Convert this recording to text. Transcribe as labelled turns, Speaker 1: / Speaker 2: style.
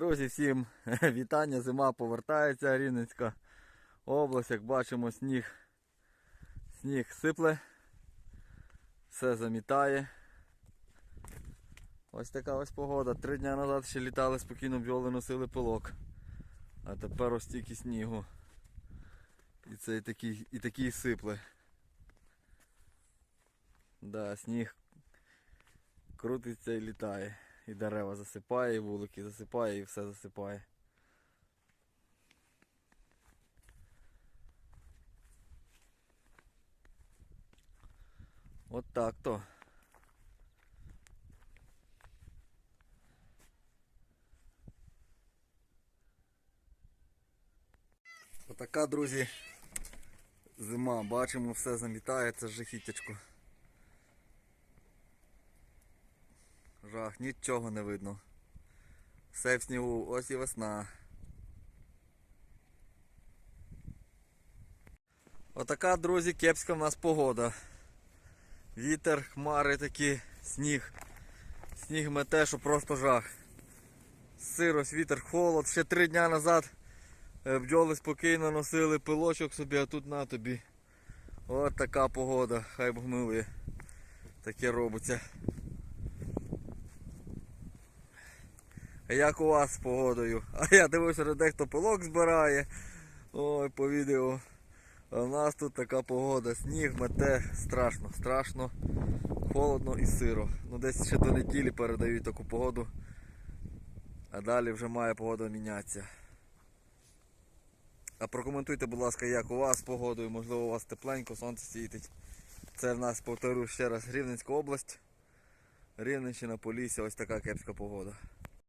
Speaker 1: Друзі, всім вітання. Зима повертається, Рівненська область, як бачимо, сніг. Сніг сипле, все замітає. Ось така ось погода. Три дні назад ще літали спокійно бджоли носили пилок. А тепер ось стільки снігу. І це і такий, і такий сипле. Да, сніг крутиться і літає. І дерева засипає, і вулики засипає, і все засипає. От так то. Отака, друзі, зима. Бачимо, все замітає, це жахітячко. Жах, нічого не видно. Все в снігу, ось і весна. Отака, друзі, кепська в нас погода. Вітер, хмари такі, сніг. Сніг мете, що просто жах. Сирость, вітер, холод. Ще три дня назад е, бджоли спокійно носили пилочок собі, а тут на тобі. От така погода, хай Бог милує. Таке робиться. Як у вас з погодою? А я дивився, що дехто пилок збирає. Ой, по відео. А в нас тут така погода. Сніг мете, страшно, страшно, холодно і сиро. Ну десь ще до неділі передають таку погоду. А далі вже має погода мінятися. А прокоментуйте, будь ласка, як у вас з погодою, можливо у вас тепленько, сонце світить. Це в нас, повторю ще раз, Рівненська область. Рівненщина, Полісся, ось така кепська погода.